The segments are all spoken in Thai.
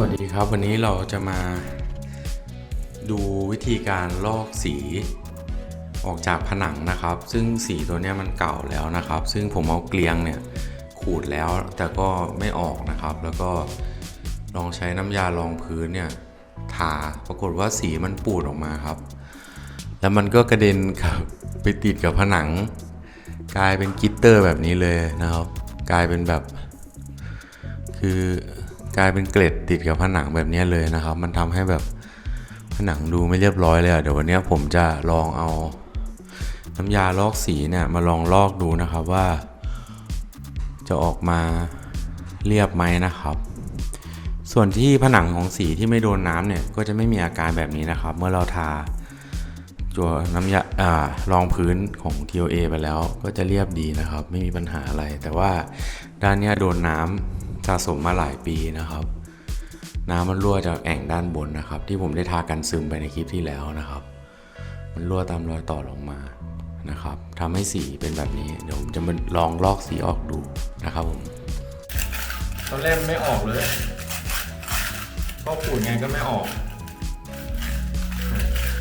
วัสดีครับวันนี้เราจะมาดูวิธีการลอกสีออกจากผนังนะครับ ซึ่งสีตัวนี้มันเก่าแล้วนะครับ ซึ่งผมเอาเกลียงเนี่ยขูดแล้วแต่ก็ไม่ออกนะครับ แล้วก็ลองใช้น้ำยารองพื้นเนี่ยทาปรากฏว่าสีมันปูดออกมาครับ แล้วมันก็กระเด็นกับไปติดกับผนัง กลายเป็นกิตเตอร์แบบนี้เลยนะครับ กลายเป็นแบบคือ กลายเป็นเกล็ดติดกับผนังแบบนี้เลยนะครับ มันทำให้แบบผนังดูไม่เรียบร้อยเลยอะเดี๋ยววันนี้ผมจะลองเอา น้ำยาลอกสีเนี่ยมาลองลอกดูนะครับว่า จะออกมาเรียบไหมนะครับ ส่วนที่ผนังของสีที่ไม่โดนน้ำเนี่ยก็จะไม่มีอาการแบบนี้นะครับ เมื่อเราทาตัวน้ำยาอ่ารองพื้นของ TOA ไปแล้วก็จะเรียบดีนะครับ ไม่มีปัญหาอะไร แต่ว่าด้านนี้โดนน้ำะสมมาหลายปีนะครับ น้ำมันรั่วจากแอ่งด้านบนนะครับ ที่ผมได้ทากันซึมไปในคลิปที่แล้วนะครับ มันรั่วตามรอยต่อลงมานะครับทำให้สีเป็นแบบนี้เดี๋ยวผมจะมาลองลอกสีออกดูนะครับผมตอนแรกไม่ออกเลยก็ขูดไงก็ไม่ออก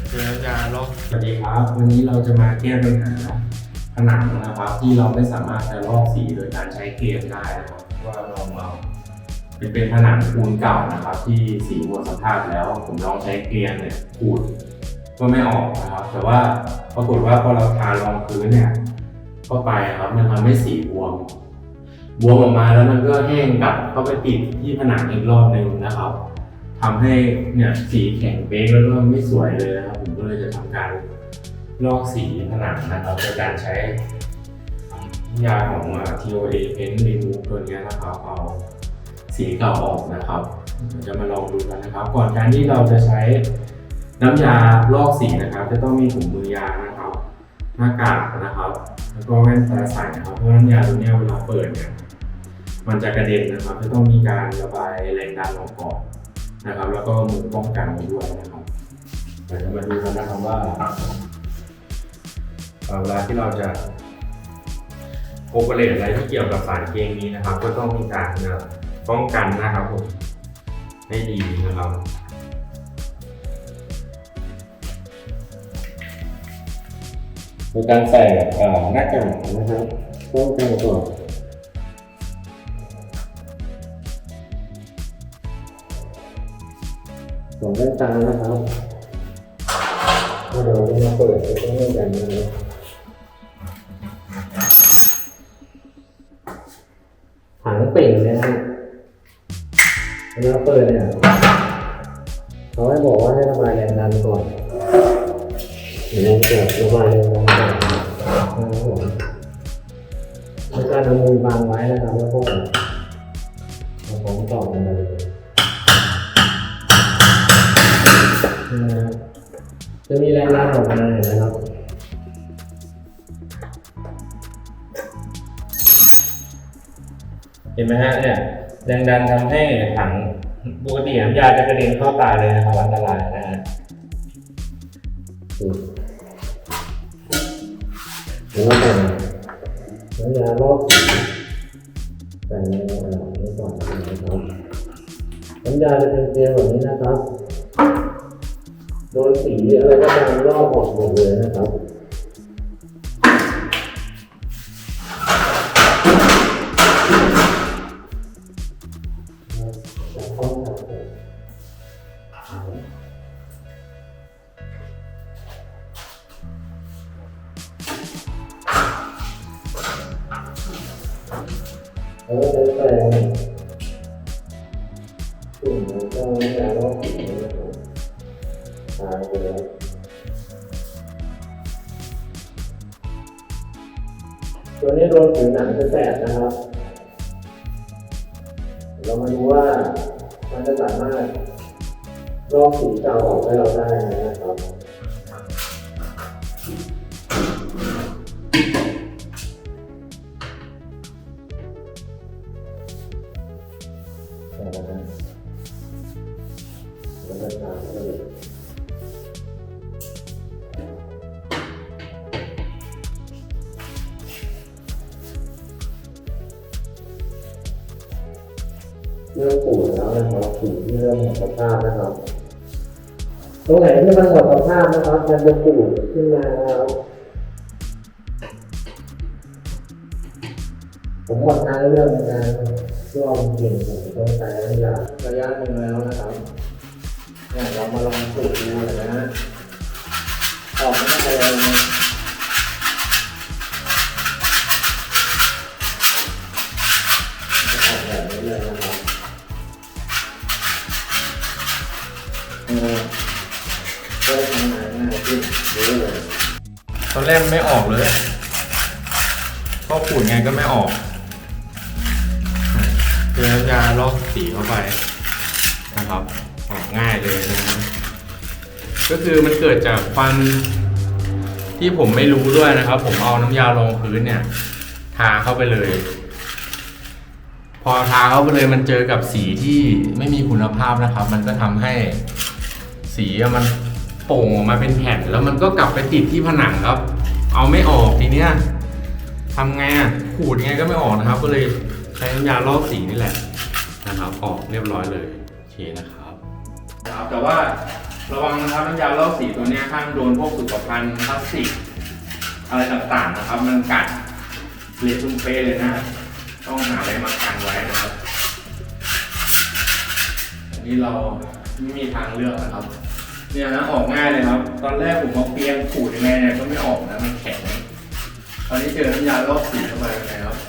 เจอน้ำยาลอกสวัสดีครับ วันนี้เราจะมาแก้ปัญหาผนังนะครับ ที่เราไม่สามารถจะลอกสีโดยการใช้เกลียงได้นะครับ ว่าลองเราเป็นเป็นผนังปูนเก่านะครับ ที่สีหมดสภาพแล้ว ผมลองใช้เกลียงเนี่ยขูดก็ไม่ออกนะครับ แต่ว่าปรากฏว่าพอเราทารองพื้นเนี่ยเข้าไปครับมันทำให้สีบวมบวมออกมาแล้วมันก็แห้งกลับเข้าไปติดที่ผนังอีกรอบหนึ่งนะครับทำให้เนี่ยสีแข็งเป๊กแล้วก็ไม่สวยเลยนะครับ ผมก็เลยจะทำการลอกสีผนังนะครับโดยการใช้ ยาของ TOA Paint Remove ตัวนี้นะครับเอาสีเก่าออกนะครับจะมาลองดูกันนะครับ ก่อนการที่เราจะใช้น้ำยาลอกสีนะครับ จะต้องมีถุงมือยางนะครับหน้ากากนะครับ แล้วก็แว่นตาใส่นะครับเพราะน้ำยาตัวนี้เวลาเปิดเนี่ยมันจะกระเด็นนะครับ จะต้องมีการระบายแรงดันออกก่อนนะครับ แล้วก็มือป้องกันไว้ด้วยนะครับเดี๋ยวจะมาดูกันนะครับว่าเวลาที่เราจะ โอเปเรตอะไรที่เกี่ยวกับสารเคมีนะครับ ก็ต้องมีการเอ่อป้องกันนะครับผมให้ดีนะครับโดยการใส่เอ่อหน้ากากนะครับป้องกันก่อนสวมแว่นตานะครับถ้าเราไม่มาเปิดจะต้องไม่กันนะครับ เวลาเปิดเนี่ยเขาให้บอกว่าให้ระบายแรงดันก่อนเดี๋ยวเกิดระบายแรงดันก่อนนะครับผมแล้วก็เอามือบังไว้นะครับแล้วก็เอาของต่อกันไปเลยนี่นะครับจะมีแรงดันออกมาเห็นไหมครับเห็นไหมฮะเนี่ย แรงดันทำให้ถังปกติน้ำยาจะกระเด็นเข้าตาเลยนะครับอันตรายนะฮะแล้วก็แต่งน้ำยาลอกสีแต่ในกระดาษนี้ก่อนนะครับน้ำยาจะเป็นเจลแบบนี้นะครับ โดนสีอะไรก็ตามลอกออกหมดเลยนะครับ แล้วก็ใช้แปรงจุ่มแล้วก็น้ำยาลอกสีนะครับทาไปแล้วตัวนี้โดนผิวหนังจะแสบนะครับ เรามาดูว่ามันจะสามารถลอกสีเก่าออกให้เราได้ไหมนะครับ แล้วก็ตามไปเลยเริ่มปูดแล้วนะครับสีที่เริ่มหมดสภาพนะครับตรงไหนที่มันหมดสภาพนะครับมันจะปูดขึ้นมาแล้วผมหมดทางเรื่องในการร่วมกลิ่นของต้นไทรระยะระยะหนึ่งแล้วนะครับเนี่ยเรามาลองสูดดูหน่อยนะออกไม่ได้เลยนะจะออกแบบนี้เลยนะครับเออเริ่มทำงานง่ายขึ้นเยอะเลยตอนแรกไม่ออกเลย ก็ขูดไงก็ไม่ออก เจอน้ำยาลอกสีเข้าไปนะครับออกง่ายเลยนะก็คือมันเกิดจากความที่ผมไม่รู้ด้วยนะครับ ผมเอาน้ำยารองพื้นเนี่ยทาเข้าไปเลย พอทาเข้าไปเลยมันเจอกับสีที่ไม่มีคุณภาพนะครับ มันก็ทำให้สีมันโป่งออกมาเป็นแผ่น แล้วมันก็กลับไปติดที่ผนังครับ เอาไม่ออกทีเนี้ยทำไงอะขูดไงก็ไม่ออกนะครับ ก็เลย ใช้น้ำยาลอกสีนี่แหละนะครับออกเรียบร้อยเลยโอเคนะครับครับแต่ว่าระวังนะครับน้ำยาลอกสีตัวเนี้ยห้ามโดนพวกสุขภัณฑ์พลาสติกอะไรต่างๆนะครับ มันกัดเละตุ้มเป้เลยนะต้องหาอะไรมากันไว้นะครับอันนี้เราไม่มีทางเลือกนะครับ เนี่ยนะออกง่ายเลยครับ ตอนแรกผมเอาเปียงขูดยังไงเนี่ยก็ไม่ออกนะมันแข็งตอนนี้เจอน้ำยาลอกสีเข้าไปยังไงครับออกเลย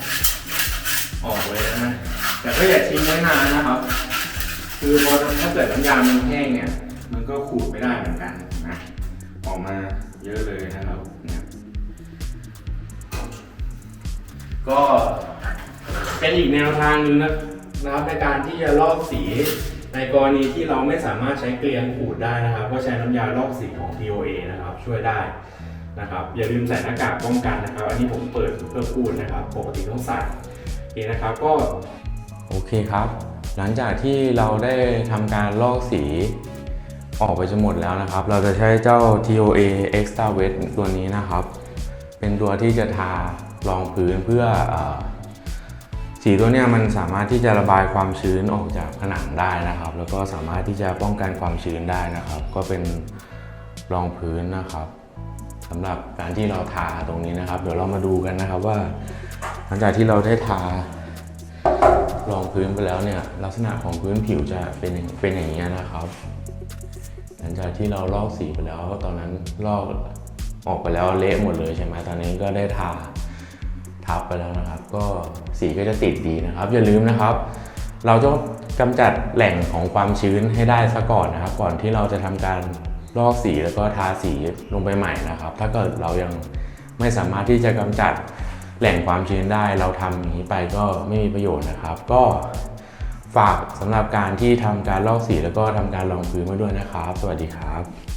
นะ แต่ก็อย่าทิ้งไว้นานนะครับ คือพอถ้าเกิดน้ำยามันแห้งเนี่ย มันก็ขูดไม่ได้เหมือนกันนะออกมาเยอะเลยนะครับก็เป็นอีกแนวทางหนึงนะนะครับในการที่จะลอกสีในกรณีที่เราไม่สามารถใช้เกลียงขูดได้นะครับ ก็ใช้น้ำยาลอกสีของ TOA นะครับ ช่วยได้นะครับอย่าลืมใส่หน้ากากป้องกันนะครับ อันนี้ผมเปิดเพื่อพูดนะครับ ปกติต้องใส่โอเคนะครับ ก็ โอเคครับ หลังจากที่เราได้ทำการลอกสีออกไปจนหมดแล้วนะครับ เราจะใช้เจ้า TOA Extra Wet ตัวนี้นะครับ เป็นตัวที่จะทารองพื้นเพื่ออสีตัวนี้มันสามารถที่จะระบายความชื้นออกจากผนังได้นะครับ แล้วก็สามารถที่จะป้องกันความชื้นได้นะครับ ก็เป็นรองพื้นนะครับสำหรับการที่เราทาตรงนี้นะครับ เดี๋ยวเรามาดูกันนะครับว่า หลังจากที่เราได้ทา รองพื้นไปแล้วเนี่ยลักษณะของพื้นผิวจะเป็นเป็นอย่างนี้ยนะครับ หลังจากที่เราลอกสีไปแล้ว ตอนนั้นลอกออกไปแล้วเละหมดเลยใช่ไหมตอนนี้ก็ได้ทาทับไปแล้วนะครับ ก็สีก็จะติดดีนะครับ อย่าลืมนะครับ เราต้องกำจัดแหล่งของความชื้นให้ได้ซะก่อนนะครับ ก่อนที่เราจะทำการลอกสีแล้วก็ทาสีลงไปใหม่นะครับ ถ้าเกิดเรายังไม่สามารถที่จะกำจัด แหล่งความชื้นได้เราทำอย่างนี้ไปก็ไม่มีประโยชน์นะครับ ก็ฝากสำหรับการที่ทำการลอกสีแล้วก็ทำการรองพื้นมาด้วยนะครับ สวัสดีครับ